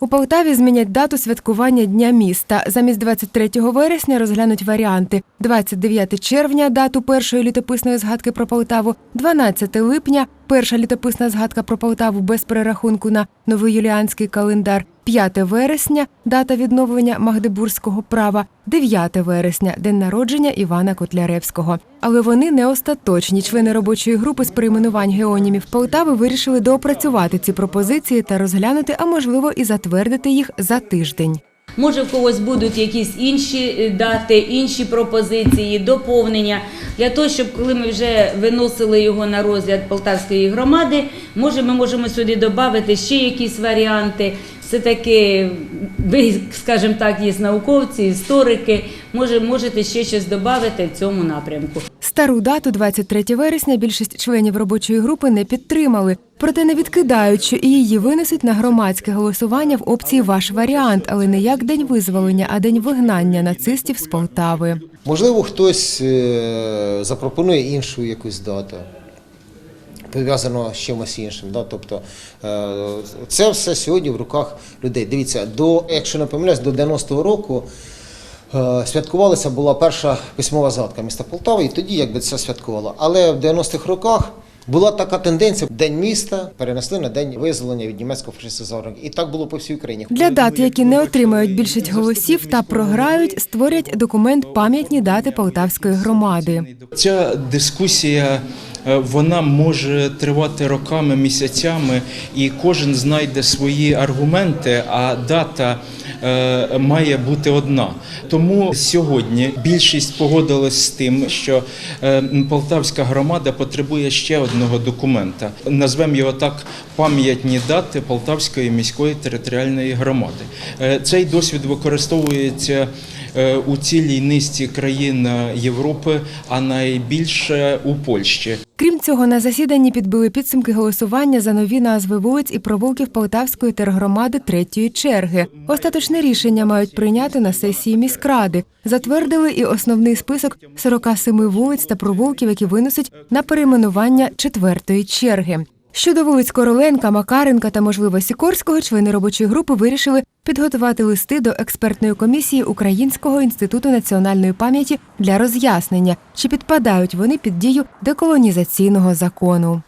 У Полтаві змінять дату святкування Дня міста. Замість 23 вересня розглянуть варіанти: 29 червня дату першої літописної згадки про Полтаву, 12 липня перша літописна згадка про Полтаву без перерахунку на новий юліанський календар, 5 вересня дата відновлення магдебурзького права, 9 вересня день народження Івана Котляревського. Але вони не остаточні. Члени робочої групи з перейменувань геонімів Полтави вирішили доопрацювати ці пропозиції та розглянути, а можливо і затвердити їх за тиждень. Може, в когось будуть якісь інші е, дати, інші пропозиції, доповнення для того, щоб коли ми вже виносили його на розгляд Полтавської громади, може, ми можемо сюди додати ще якісь варіанти. Все таки, ви, скажімо так, є науковці, історики. Може, можете ще щось додати в цьому напрямку. Стару дату 23 вересня більшість членів робочої групи не підтримали, проте не відкидають, що і її винесуть на громадське голосування в опції Ваш варіант, але не як день визволення, а день вигнання нацистів з Полтави. Можливо, хтось е, запропонує іншу якусь дату, пов'язану з чимось іншим. Да? Тобто е, це все сьогодні в руках людей. Дивіться, до, якщо не помиляюсь, до 90-го року. е, Святкувалася була перша письмова згадка міста Полтави, і тоді якби це святкувало. Але в 90-х роках була така тенденція: День міста перенесли на день визволення від німецького загарбника. І так було по всій Україні. Для дат, які не отримають більшість голосів та програють, створять документ пам'ятні дати Полтавської громади. Ця дискусія вона може тривати роками, місяцями, і кожен знайде свої аргументи, а дата е, має бути одна. Тому сьогодні більшість погодилась з тим, що е, Полтавська громада потребує ще одного документа. Назвемо його так пам'ятні дати Полтавської міської територіальної громади. Е, Цей досвід використовується е, у цілій низці країн е, Європи, а найбільше у Польщі. Крім цього, на засіданні підбили підсумки голосування за нові назви вулиць і провулків Полтавської тергромади третьої черги. Остаточне рішення мають прийняти на сесії міськради. Затвердили і основний список 47 вулиць та провулків, які винесуть на перейменування четвертої черги. Щодо вулиць Короленка, Макаренка та, можливо, Сікорського, члени робочої групи вирішили підготувати листи до експертної комісії Українського інституту національної пам'яті для роз'яснення, чи підпадають вони під дію деколонізаційного закону.